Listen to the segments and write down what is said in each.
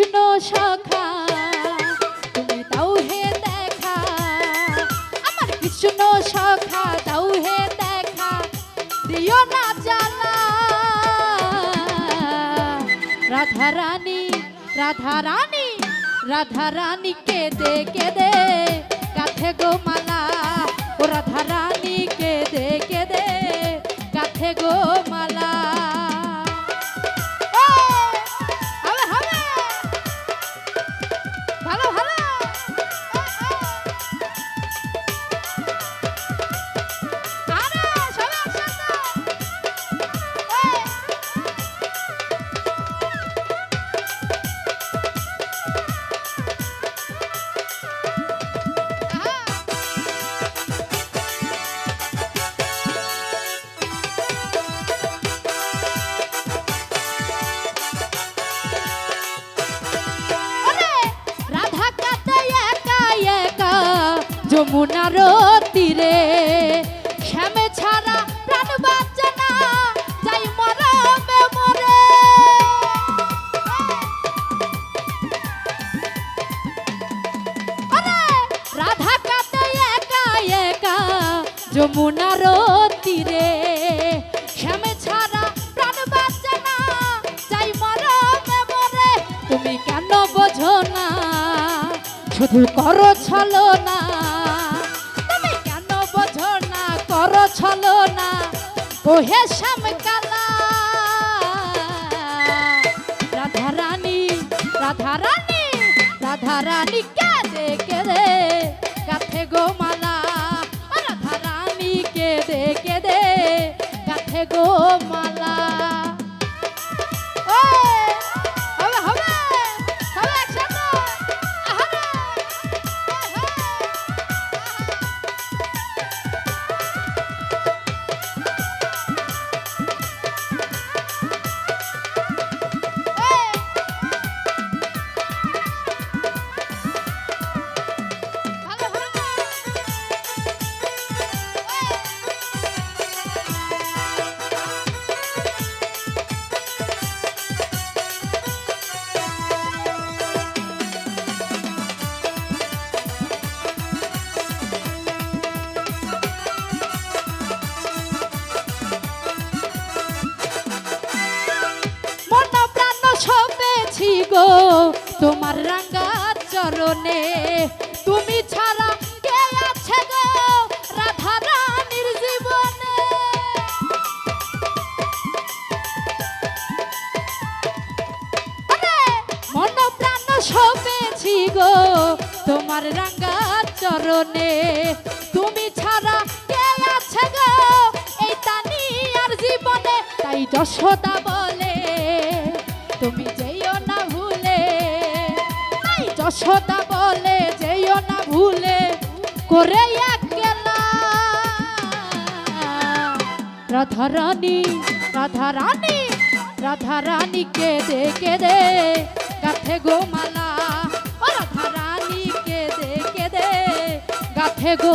কৃষ্ণ সখা তুমি দাও হে দেখা। আমার কৃষ্ণ সখা দাও হে দেখা। দিও না জ্বালা। রাধা রানী রাধা রানী রাধা রানী কে দে। কে দে কাথে গো মালা ও রাধা রানী। যমুনার তীরে শ্যামে ছাড়া প্রাণ বাঁচে না, যাই মরমে মরে। রাধা কাতে একা একা যমুনার তীরে শ্যামে ছাড়া প্রাণ বাঁচে না, যাই মরমে মরে। তুমি কেন বোঝো না? শুধু করো ছলো না ছলো না ওহে শ্যাম কালা রাধা রানী রাধা রানী রাধা রানী কে দে কে দে কাথে গো মালা ও রাধা রানী কে দে কে দে কাথে গো মালা। তোমার রাঙ্গা চরণে, তুমি ছাড়া কে আছে গো রাধা রানীর জীবনে? মন প্রাণ সপেছি গো তোমার রাঙ্গা চরণে, তুমি ছাড়া কে আছে গো এই তানি আর জীবনে? তাই যশোদা বলে, তুমি যশোদা বলে, যেও না ভুলে, করে একলা রাধা রানী রাধা রানী রাধা রানী কে দে কে দে গাথে গো মালা ও রাধা রানী কে দে কে দে গাথে গো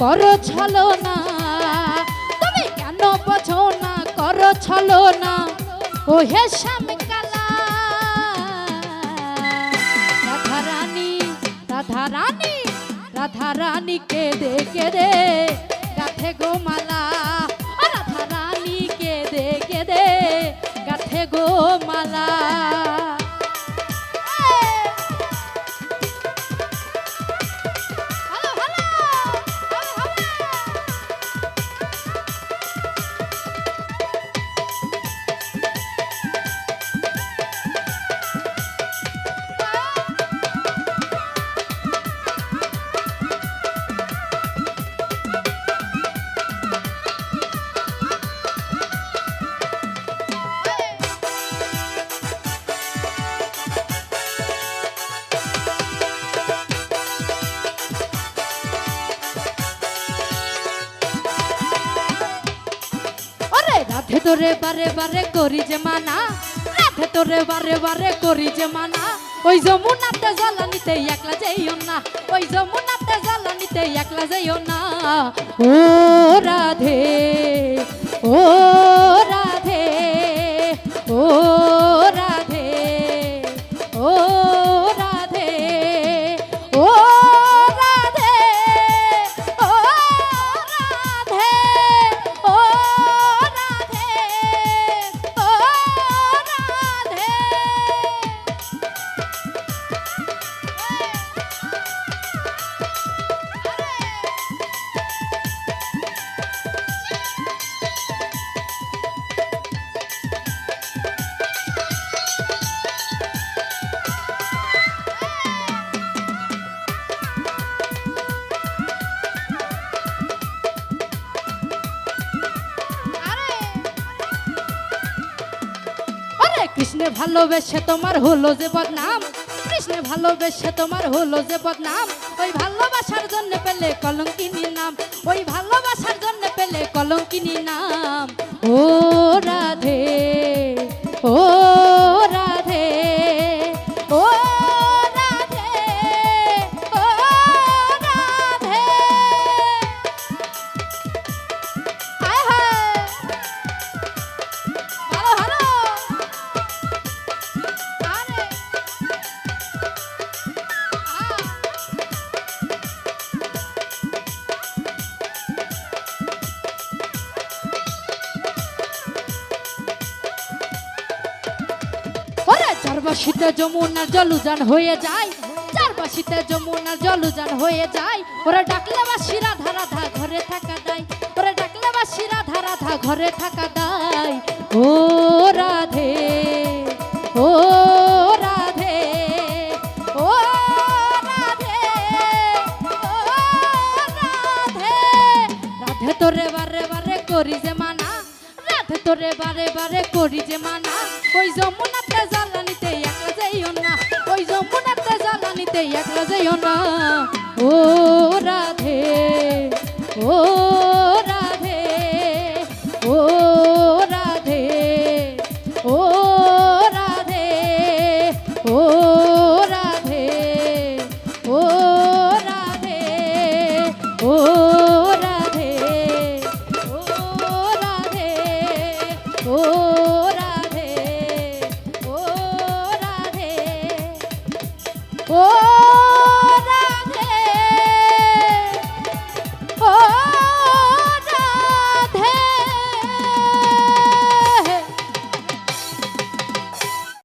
করো ছলো না। তুমি কেন বোঝো না? করো ছলো না। ও হে শ্যাম কালা রাধা রানী রাধা রানী রাধা রানী কে দে কে দে গাথে গো মালা। রাধা রানী কে দে কে দে গাথে গো মালা। তোরে বারে বারে করি যে মানা, রাধে তোরে বারে বারে করি যে মানা। ওই যমুনাতে জ্বালানিতে একলা যাইও না, ওই যমুনাতে জ্বালানিতে একলা যাইও না। ও রাধে, ও কৃষ্ণে ভালোবেসে তোমার হলো যে বদনাম। কৃষ্ণে ভালোবেসে তোমার হলো যে বদনাম। ওই ভালোবাসার জন্য পেলে কলঙ্কিনী নাম। ওই ভালোবাসার জন্য পেলে কলঙ্কিনী নাম। ও রাধে, ও চারবাসিতে যমুনার জলুজান হয়ে যায় চারবাসিতে যমুনার জলুজান হয়ে যায়। ওরা ডাকলে বাসি রাধা রাধা ঘরে থাকা দেয়, ওরা ডাকলে বাসি রাধা রাধা ঘরে থাকা দেয়। ও রাধে, ও তোরে বারে বারে করি যে মানা, রাধে তোরে বারে বারে করি যে মানা। ওই যমুনাতে জ্বালানিতে জ্বালানিতে একলা যাইও না। ও রাধে ও